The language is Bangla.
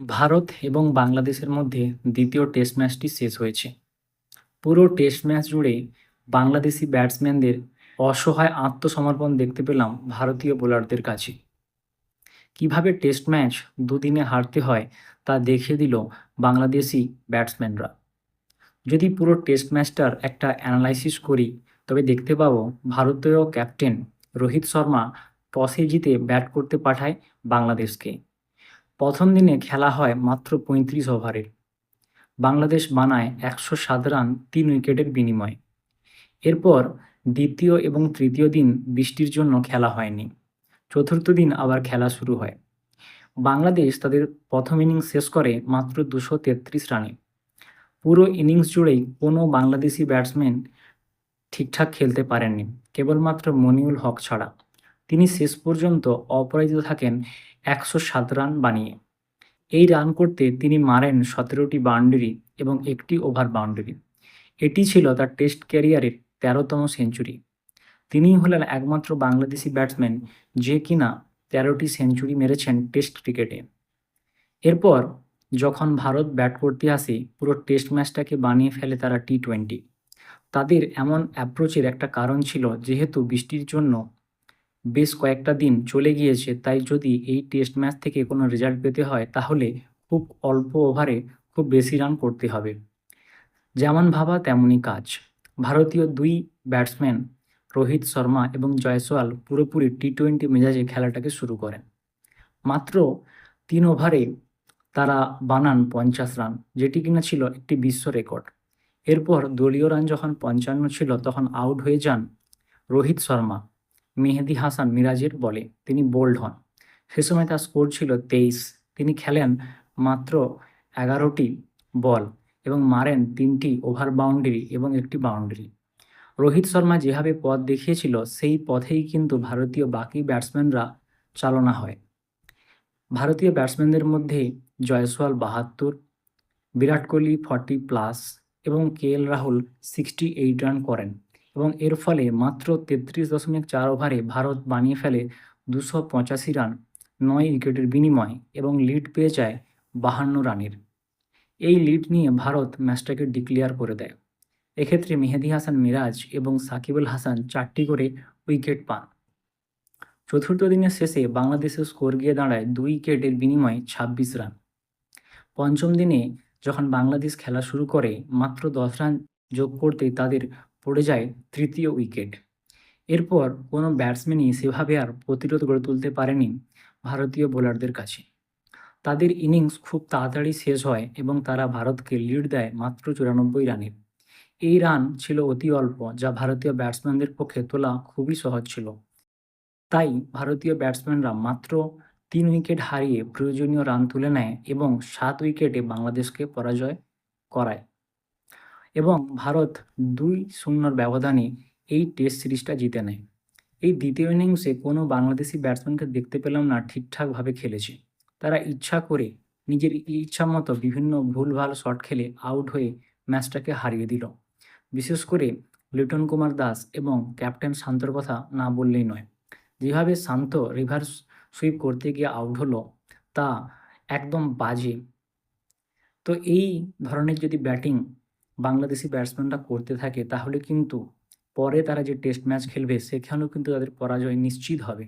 ভারত এবং বাংলাদেশের মধ্যে দ্বিতীয় টেস্ট ম্যাচটি শেষ হয়েছে। পুরো টেস্ট ম্যাচ জুড়ে বাংলাদেশি ব্যাটসম্যানদের অসহায় আত্মসমর্পণ দেখতে পেলাম ভারতীয় বোলারদের কাছে। কীভাবে টেস্ট ম্যাচ দুদিনে হারতে হয় তা দেখিয়ে দিল বাংলাদেশি ব্যাটসম্যানরা। যদি পুরো টেস্ট ম্যাচটার একটা অ্যানালাইসিস করি, তবে দেখতে পাবো ভারতীয় ক্যাপ্টেন রোহিত শর্মা টসে জিতে ব্যাট করতে পাঠায় বাংলাদেশকে। প্রথম দিনে খেলা হয় মাত্র পঁয়ত্রিশ ওভারের। বাংলাদেশ বানায় একশো সাত রান, তিন উইকেটের বিনিময়ে। এরপর দ্বিতীয় এবং তৃতীয় দিন বৃষ্টির জন্য খেলা হয়নি। চতুর্থ দিন আবার খেলা শুরু হয়। বাংলাদেশ তাদের প্রথম ইনিংস শেষ করে মাত্র দুশো তেত্রিশ রানে। পুরো ইনিংস জুড়েই কোনো বাংলাদেশি ব্যাটসম্যান ঠিকঠাক খেলতে পারেননি, কেবলমাত্র মনিউল হক ছাড়া। তিনি শেষ পর্যন্ত অপরাজিত থাকেন একশো সাত রান বানিয়ে। এই রান করতে তিনি মারেন সতেরোটি বাউন্ডারি এবং একটি ওভার বাউন্ডারি। এটি ছিল তার টেস্ট ক্যারিয়ারের তেরোতম সেঞ্চুরি। তিনিই হলেন একমাত্র বাংলাদেশি ব্যাটসম্যান যে কিনা তেরোটি সেঞ্চুরি মেরেছেন টেস্ট ক্রিকেটে। এরপর যখন ভারত ব্যাট করতে আসে, পুরো টেস্ট ম্যাচটাকে বানিয়ে ফেলে তারা টি টোয়েন্টি। তাদের এমন অ্যাপ্রোচের একটা কারণ ছিল, যেহেতু বৃষ্টির জন্য বেশ কয়েকটা দিন চলে গিয়েছে, তাই যদি এই টেস্ট ম্যাচ থেকে কোনো রেজাল্ট পেতে হয়, তাহলে খুব অল্প ওভারে খুব বেশি রান করতে হবে। যেমন ভাবা, তেমনই কাজ। ভারতীয় দুই ব্যাটসম্যান রোহিত শর্মা এবং জয়সওয়াল পুরোপুরি টি টোয়েন্টি মেজাজে খেলাটাকে শুরু করেন। মাত্র তিন ওভারে তারা বানান পঞ্চাশ রান যেটি কিনা ছিল একটি বিশ্ব রেকর্ড এরপর দলীয় রান যখন পঞ্চান্ন ছিল, তখন আউট হয়ে যান রোহিত শর্মা। মেহেদি হাসান মিরাজের বলে তিনি বোল্ড হন। সে সময় তার স্কোর ছিল তেইশ। তিনি খেলেন মাত্র এগারোটি বল এবং মারেন তিনটি ওভার বাউন্ডারি এবং একটি বাউন্ডারি রোহিত শর্মা যেভাবে পথ দেখিয়েছিল, সেই পথেই কিন্তু ভারতীয় বাকি ব্যাটসম্যানরা চালনা হয়। ভারতীয় ব্যাটসম্যানদের মধ্যে জয়সওয়াল বাহাত্তর, বিরাট কোহলি ফর্টি প্লাস এবং K L Rahul sixty eight run করেন। এবং এর ফলে মাত্র তেত্রিশ দশমিক চার ওভারে ভারত বানিয়ে ফেলে দুশো পঁচাশি রান, নয় উইকেটের বিনিময়ে এবং লিড পেয়ে যায় বাহান্ন রানের। এই লিড নিয়ে ভারত ম্যাচটাকে ডিক্লেয়ার করে দেয়। এক্ষেত্রে মেহেদি হাসান মিরাজ এবং সাকিবুল হাসান চারটি করে উইকেট পান। চতুর্থ দিনের শেষে বাংলাদেশের স্কোর গিয়ে দাঁড়ায় দুই উইকেটের বিনিময়ে ছাব্বিশ রান। পঞ্চম দিনে যখন বাংলাদেশ খেলা শুরু করে মাত্র দশ রান যোগ করতেই তাদের পড়ে যায় তৃতীয় উইকেট। এরপর কোনো ব্যাটসম্যানই সেভাবে আর প্রতিরোধ গড়ে তুলতে পারেনি ভারতীয় বোলারদের কাছে। তাদের ইনিংস খুব তাড়াতাড়ি শেষ হয় এবং তারা ভারতকে লিড দেয় মাত্র চুরানব্বই রানের। এই রান ছিল অতি অল্প, যা ভারতীয় ব্যাটসম্যানদের পক্ষে তোলা খুবই সহজ ছিল। তাই ভারতীয় ব্যাটসম্যানরা মাত্র তিন উইকেট হারিয়ে প্রয়োজনীয় রান তুলে নেয় এবং সাত উইকেটে বাংলাদেশকে পরাজয় করায়। এবং ভারত দুই শূন্যর ব্যবধানে এই টেস্ট সিরিজটা জিতে নেয়। এই দ্বিতীয় ইনিংসে কোনো বাংলাদেশি ব্যাটসম্যানকে দেখতে পেলাম না ঠিকঠাকভাবে খেলেছে। তারা ইচ্ছা করে নিজের ইচ্ছা মতো বিভিন্ন ভুলভাল শট খেলে আউট হয়ে ম্যাচটাকে হারিয়ে দিল। বিশেষ করে লিটন কুমার দাস এবং ক্যাপ্টেন শান্তর কথা না বললেই নয়। যেভাবে শান্ত রিভার্স সুইপ করতে গিয়ে আউট হলো, তা একদম বাজে। তো এই ধরনের যদি ব্যাটিং বাংলাদেশি ব্যাটসম্যানরা করতে থাকে, তাহলে কিন্তু পরে তারা যে টেস্ট ম্যাচ খেলবে, সেখানেও কিন্তু তাদের পরাজয় নিশ্চিত হবে।